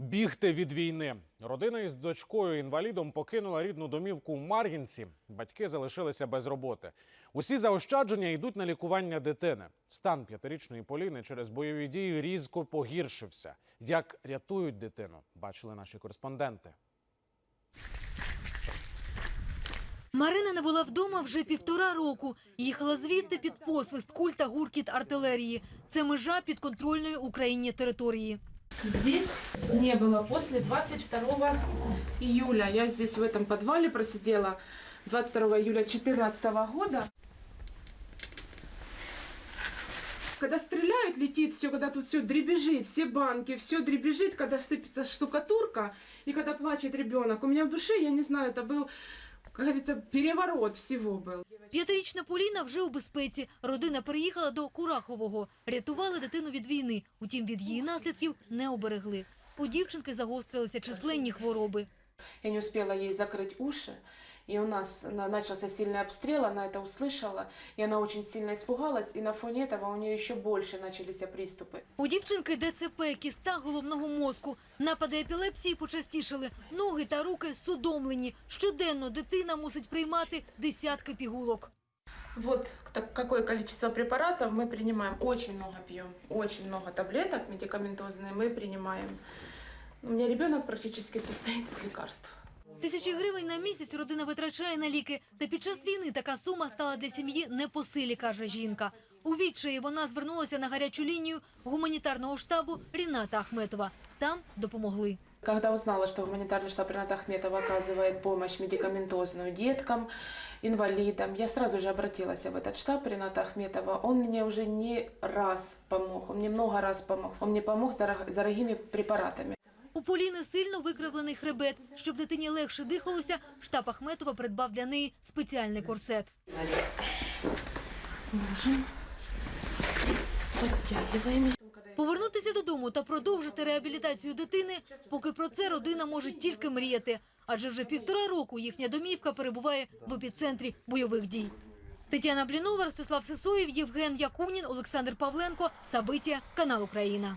Бігти від війни. Родина із дочкою інвалідом покинула рідну домівку у Мар'їнці. Батьки залишилися без роботи. Усі заощадження йдуть на лікування дитини. Стан п'ятирічної Поліни через бойові дії різко погіршився. Як рятують дитину, бачили наші кореспонденти. Марина не була вдома вже півтора року. Їхала звідти під посвист куль та гуркіт артилерії. Це межа підконтрольної Україні території. Здесь не было после 22 июля. Я здесь в этом подвале просидела 22 июля 2014 года. Когда стреляют, летит все, когда тут все дребезжит, все банки, все дребезжит, когда сыпется штукатурка и когда плачет ребенок. У меня в душе, я не знаю, это был, как говорится, переворот всего был. П'ятирічна Поліна вже у безпеці. Родина переїхала до Курахового. Рятували дитину від війни. Утім, від її наслідків не оберегли. У дівчинки загострилися численні хвороби. Я не успела ей закрыть уши, и у нас на- начался сильный обстрел, она это услышала, и она очень сильно испугалась, и на фоне этого у нее еще больше начались приступы. У дівчинки ДЦП, кіста головного мозку. Напади епілепсії почастішали. Ноги та руки судомлені. Щоденно дитина мусить приймати десятки пігулок. Вот так- какое количество препаратов мы принимаем. Очень много пьем, очень много таблеток медикаментозные мы принимаем. У меня ребенок практически состоит из лекарств. Тисячі гривень на місяць родина витрачає на ліки. Та під час війни така сума стала для сім'ї не по силі, каже жінка. У відчаї вона звернулася на гарячу лінію гуманітарного штабу Ріната Ахметова. Там допомогли. Когда узнала, что гуманитарный штаб Рената Ахметова оказывает помощь медикаментозную деткам, инвалидам, я сразу же обратилась в этот штаб Рената Ахметова. Он мне уже не раз помог, он мне много раз помог. Он мне помог с дорог- с дорогими препаратами. У Поліни сильно викривлений хребет. Щоб дитині легше дихалося, штаб Ахметова придбав для неї спеціальний корсет. Повернутися додому та продовжити реабілітацію дитини, поки про це родина може тільки мріяти. Адже вже півтора року їхня домівка перебуває в епіцентрі бойових дій. Тетяна Блінова, Ростислав Сисоєв, Євген Якунін, Олександр Павленко. Сабиття, канал Україна.